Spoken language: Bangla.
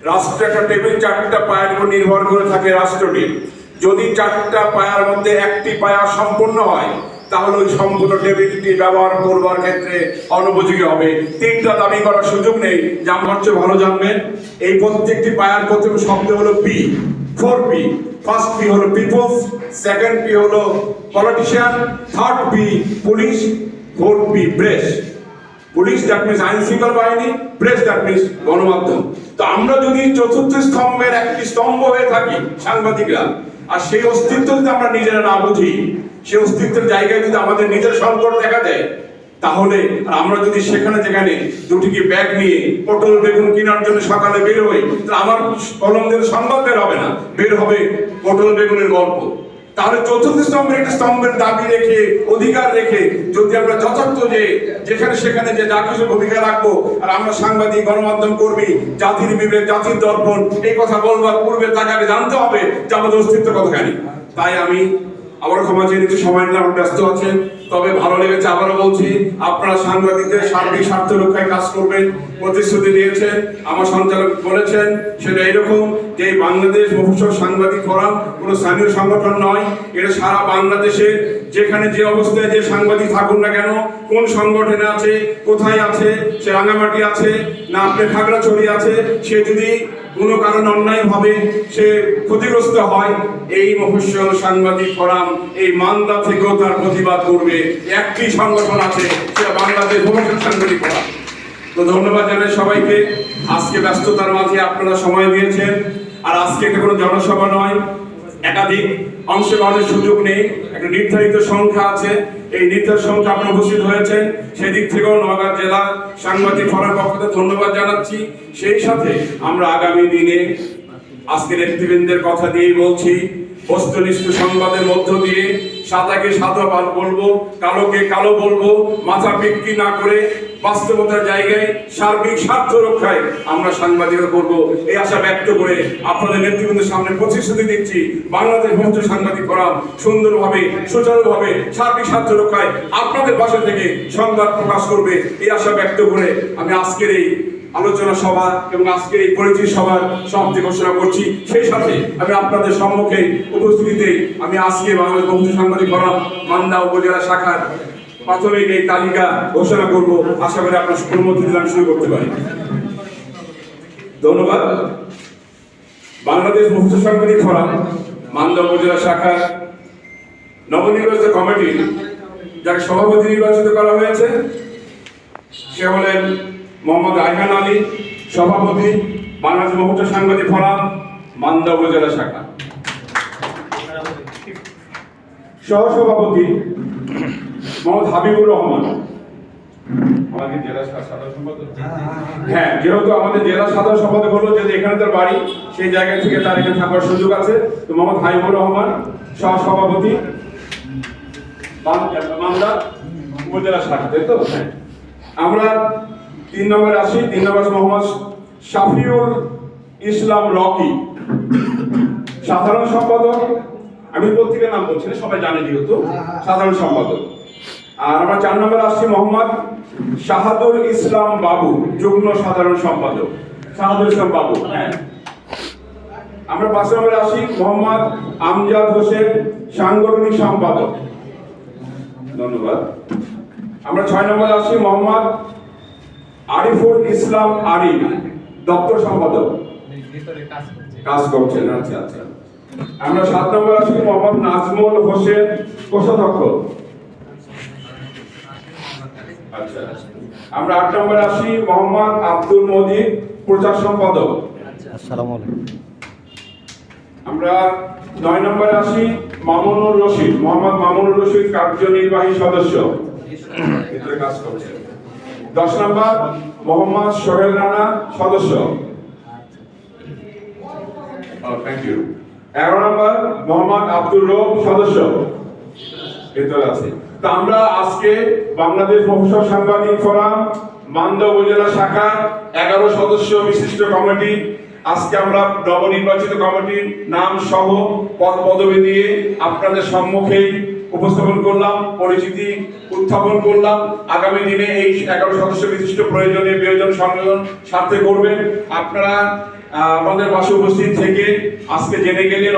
রাষ্ট্র একটা টেবিল চারটা পায়ের উপর নির্ভর করে থাকে রাষ্ট্রটি যদি চারটা পায়ার মধ্যে একটি পায়া সম্পূর্ণ হয়, তাহলে ওই সম্পূর্ণ টেবিলটি ব্যবহার করবার ক্ষেত্রে অনুপযোগী হবে। তিনটা দাবি করার সুযোগ নেই। যা আমার ভালো জানবেন, এই প্রত্যেকটি পায়ার প্রথম শব্দ হলো P four P first P হলো পিপলস সেকেন্ড পি হলো politician third P police four P press police that means আইন শৃঙ্খলা বাহিনী প্রেস দ্যাট মিনস গণমাধ্যম। তো আমরা যদি চতুর্থ স্তম্ভের একটি স্তম্ভ হয়ে থাকি সাংবাদিকরা, আর সেই অস্তিত্ব যদি আমরা নিজেরা না বুঝি, সেই অস্তিত্বের জায়গায় যদি আমাদের নিজের সংকট দেখা দেয়, তাহলে আর আমরা যদি সেখানে যেখানে দুটি কি ব্যাগ নিয়ে পটল, বেগুন কেনার জন্য সকালে বের হই, তাহলে আমার কলম দিয়ে সংবাদ বের হবে না। বের হবে পটল, বেগুনের গল্প। তাহলে চতুর্থ স্তম্ভের একটা স্তম্ভের দাবি রেখে, অধিকার রেখে যদি আমরা যথার্থ যে যেখানে সেখানে যে যা কিছু ভূমিকা রাখব, আর আমরা সাংবাদিক, গণমাধ্যম কর্মী, জাতির বিবেক, জাতির দর্পণ, এই কথা বলবার পূর্বে তাকে জানতে হবে যে আমাদের অস্তিত্ব কতখানি। তাই আমি আবার ক্ষমা চেয়ে নিতে সময় নিলাম ব্যস্ত আছেন তবে ভালো লেগেছে, আবারও বলছি, আপনারা সাংবাদিকদের সার্বিক স্বার্থ রক্ষায় কাজ করবেন, প্রতিশ্রুতি দিয়েছেন, আমার সঞ্চালক বলেছেন, সেটা এরকম যে বাংলাদেশ মফস্বল সাংবাদিক ফোরাম কোনো স্থানীয় সংগঠন নয়, এটা সারা বাংলাদেশে যেখানে যে অবস্থায় যে সাংবাদিক থাকুন না কেন, কোন সংগঠনে আছে, কোথায় আছে, সে রাঙামাটি আছে, না আপনার খাগড়াছড়ি আছে, সে যদি কোনো কারণ ভাবে সে ক্ষতিগ্রস্ত হয়। এই মফস্বল সাংবাদিক ফোরাম এই মান্দা থেকেও তার প্রতিবাদ করবে। একটি সংগঠন আছে, সেটা বাংলাদেশ মফস্বল সাংবাদিক ফোরাম। তো ধন্যবাদ জানাই সবাইকে। আজকে ব্যস্ততার মাঝে আপনারা সময় দিয়েছেন। আর আজকে এটা কোনো জনসভা নয়। একাধিক অংশগ্রহণের সুযোগ নেই। একটা নির্ধারিত সংখ্যা আছে। এই নির্ধারিত সংখ্যা আপনি উপস্থিত হয়েছেন। সেদিক থেকেও নওগাঁ জেলা সাংবাদিক ফোরাম পক্ষ থেকে ধন্যবাদ জানাচ্ছি। সেই সাথে আমরা আগামী দিনে আজকের নেতৃবৃন্দের কথা দিয়েই বলছি, বস্তুনিষ্ঠ সংবাদের মধ্য দিয়ে সাদাকে সাদা বলব, কালোকে কালো বলব, মাথা বিক্রি না করে বাস্তবতার জায়গায় সার্বিক স্বার্থ রক্ষায় আমরা সাংবাদিকতা করব। এই আশা ব্যক্ত করে আপনাদের নেতৃবৃন্দের সামনে প্রতিশ্রুতি দিচ্ছি বাংলাদেশ মঞ্চ সাংবাদিক ফোরাম সুন্দরভাবে, সুচারুভাবে সার্বিক স্বার্থ রক্ষায় আপনাদের পাশে থেকে সংবাদ প্রকাশ করবে। এই আশা ব্যক্ত করে আমি আজকের এই আলোচনা সভা এবং আজকের এই পরিচিতি সভার সমাপ্তি ঘোষণা করছি। সেই সাথে আমি আপনাদের সম্মুখে উপস্থিতিতে আমি আজকে বাংলাদেশ বন্ধু সাংবাদিক ফোরাম, মান্দা উপজেলা শাখার প্রাথমিক এই তালিকা ঘোষণা করব। আশা করি আপনার অনুমতি দিলে আমি শুরু করতে পারি। ধন্যবাদ। বাংলাদেশ মুক্ত সাংবাদিক ফোরাম মান্দা উপজেলা শাখার নবনির্বাচিত কমিটি, যাকে সভাপতি নির্বাচিত করা হয়েছে, সে হলেন মোহাম্মদ আইহান আলী, সভাপতি, বাংলাদেশ মুক্ত সাংবাদিক ফোরাম মান্দা উপজেলা শাখা। সহসভাপতি মোহাম্মদ হাবিবুর রহমান। আমাদের জেলা সাধারণ সম্পাদক। হ্যাঁ যেহেতু আমাদের জেলা সাধারণ সম্পাদক হলো যে এখানে তার বাড়ি, সেই জায়গা থেকে তার এখানে থাকার সুযোগ আছে, তো মোহাম্মদ হাবিবুর রহমান, সহসভাপতি মান্দা উপজেলা শাখা তাই তো? হ্যাঁ। আমরা তিন নম্বরে আসি, তিন নম্বর মোহাম্মদ শাফিউল ইসলাম রকি। সাধারণ সম্পাদক, আমি পত্রিকার নাম বলছি সবাই জানে যেহেতু। সাধারণ সম্পাদক। আর আমরা চার নম্বরে আসছি মোহাম্মদ শাহাদুল ইসলাম বাবু, যুগ্ম সাধারণ সম্পাদক। শাহাদুল ইসলাম বাবু হ্যাঁ। আমরা পাঁচ নম্বরে আসি মোহাম্মদ আমজাদ হোসেন, সাংগঠনিক সম্পাদক। ধন্যবাদ। আমরা ছয় নম্বরে আসি মোহাম্মদ আরিফুল ইসলাম আরিফ, দপ্তর সম্পাদক। কাজ করছেন আচ্ছা আচ্ছা। আমরা সাত নম্বর আসি মোহাম্মদ নাজমুল হোসেন, কোষাধ্যক্ষ। আচ্ছা। আমরা আট নম্বরে আসি মোহাম্মদ আব্দুল মজিদ প্রচার সম্পাদক। আসসালামু আলাইকুম। আমরা নয় নম্বরে আসি মামুনুর রশিদ মোহাম্মদ মামুনুর রশিদ কার্যনির্বাহী সদস্য। কাজ করছে। দশ নম্বর মোহাম্মদ সোহেল রানা সদস্য। থ্যাংক ইউ এগারো নম্বর মোহাম্মদ আব্দুর রব সদস্য। ভেতরে আছে। তো আমরা আজকে বাংলাদেশ সাংবাদিক ফোরাম, মান্দা উপজেলা শাখা, এগারো সদস্য বিশিষ্ট কমিটি, আজকে আমরা নবনির্বাচিত কমিটির নাম সহ পদ দিয়ে আপনাদের সম্মুখেই উপস্থাপন করলাম, পরিচিতি উত্থাপন করলাম। আগামী দিনে এই এগারো সদস্য বিশিষ্ট প্রয়োজনীয় প্রয়োজন সংযোজন সাথে করবেন। আপনারা আমাদের পাশে উপস্থিত থেকে আজকে জেনে গেলেন